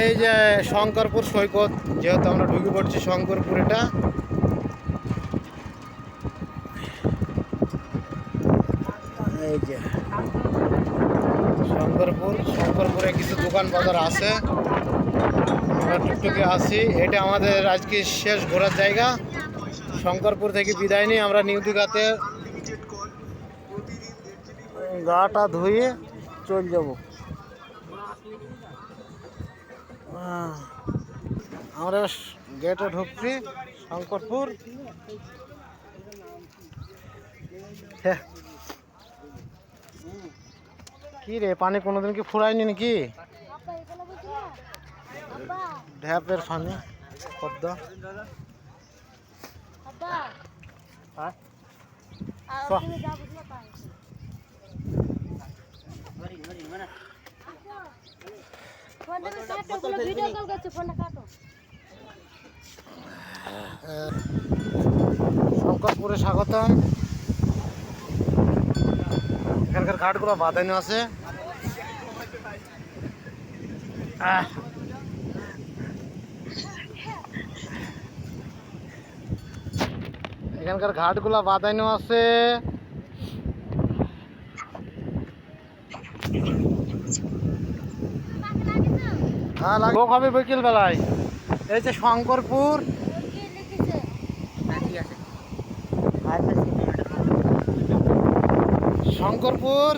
এই যে শঙ্করপুর সৈকত, যেহেতু আমরা ঢুকে পড়ছি শঙ্করপুর এটা এই যে শঙ্করপুর, শঙ্করপুরে কিছু দোকান বাজার আছে। আমরা টুকটুকে আসি এটা আমাদের আজকে শেষ ঘোরার জায়গা। শঙ্করপুর থেকে বিদায় নিই আমরা নিউ দীঘাতে। গাটা ধুয়ে চল যাব। আমরা গেটে ঢুকছি, শঙ্করপুর। কি রে, পানি কোনোদিন কি ফুরায়নি নাকি? ঢ্যাপের পানি, পদ্মা। হ্যাঁ শঙ্করপুরে স্বাগতম। এখানকার ঘাটগুলো বাঁধানো আছে। এখানকার ঘাটগুলো বাঁধানো আছে। হ্যাঁ লাগবে। হবে বিকেল বেলায় এই যে শঙ্করপুর। শঙ্করপুর।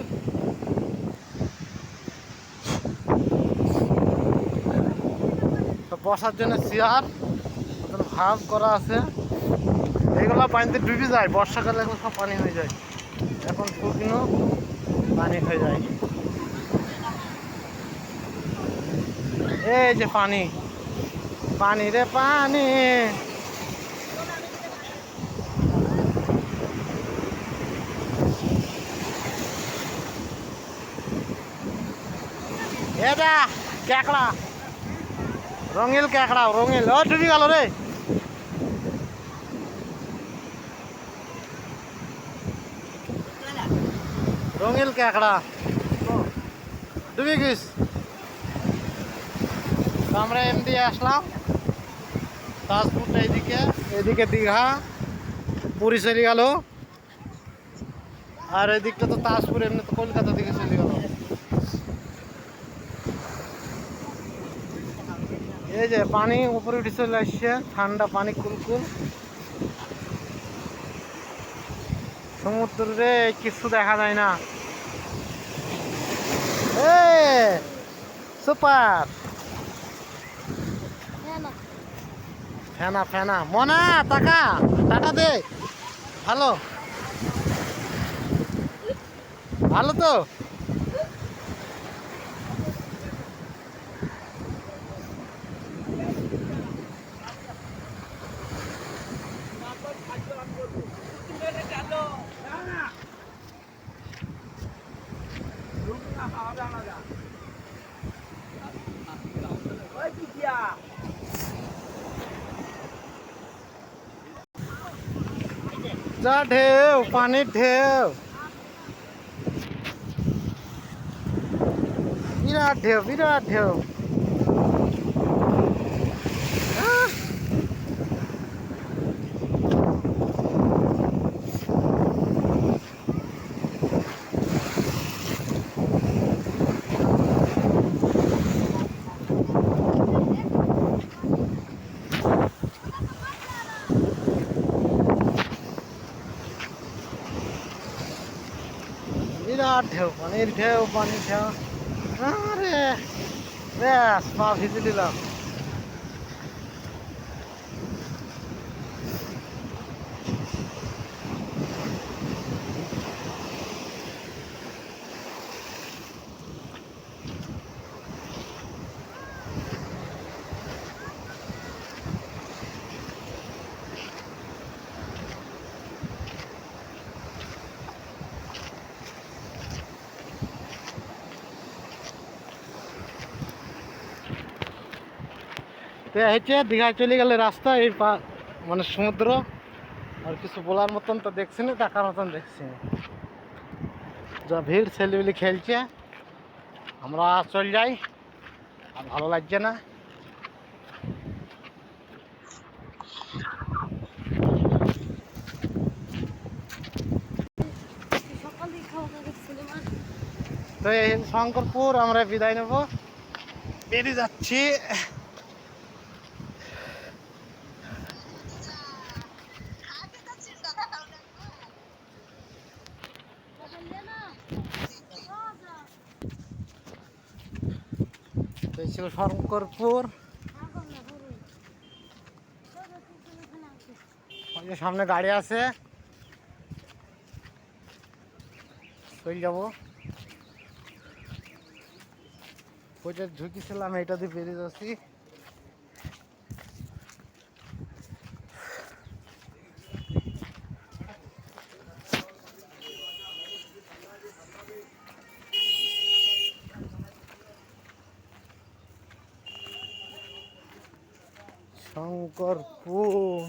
তো বসার জন্য চেয়ার ভাব করা আছে। এইগুলো পানিতে ডুবে যায় বর্ষাকালে এখন সব পানি হয়ে যায়। এখন শুকনো পানি হয়ে যায়। এই যে পানি। পানি রে পানি। এটা ক্যাকড়া রঙিল ক্যাকড়া রঙিল। ও ডুবি গেল রে। রঙিল ক্যাকড়া ডুবি গিস তো আমরা এমনি আসলাম। তাজপুরটা এদিকে এদিকে দীঘা, পুরী চলে গেল। আর এদিকটা তো তাজপুর, এমনি তো কলকাতা দিকে চলে গেল। এই যে পানি উপরে উঠে চলে আসছে, ঠান্ডা পানি কুলকুল। সমুদ্রে কিছু দেখা যায় না। সুপার। ফেনা। ফেনা মনা টাকা টাকা দে। ভালো। ভালো তো। যা ঢেউ পানির ঢেউ বিরাট ঢেউ বিরাট ঢেউ আহ! বিরাট ঢেউ পানির ঢেউ পানির ঢেউ। আরে ব্যাস পা ভিজে দিলাম। তো হচ্ছে দীঘায় চলে গেলে রাস্তা, এই পা মানে সমুদ্র। আর কিছু বলার মতন তো দেখছি না, দেখার মতন দেখছি যা ভিড় ছেলেগুলি খেলছে। আমরা চল যাই, আর ভালো লাগছে না। তো এই শঙ্করপুর আমরা বিদায় নেব। বেরিয়ে যাচ্ছি। ছিল শঙ্করপুর। সামনে গাড়ি আছে। চলে যাব। ওইটা ঝুঁকিছিলাম এটা দিয়ে বেরিয়ে যাচ্ছি। শঙ্করপুর।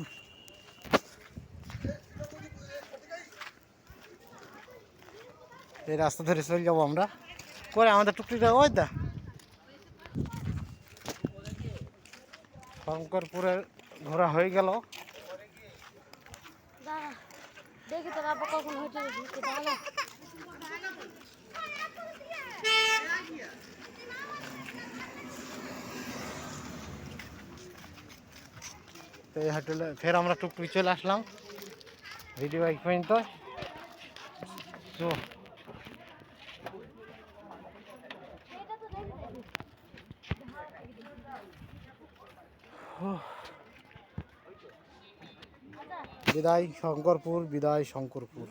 এই রাস্তা ধরে চলে যাব আমরা। করে আমাদের টুকটিটা ওই দা শঙ্করপুরের ঘোরা হয়ে গেল। দেখি কখন হয়েছে তো এই হোটেলে ফের আমরা টুকটুকি চলে আসলাম। ভিডিও বাইক পর্যন্ত। তো, বিদায়, শঙ্করপুর বিদায়, শঙ্করপুর।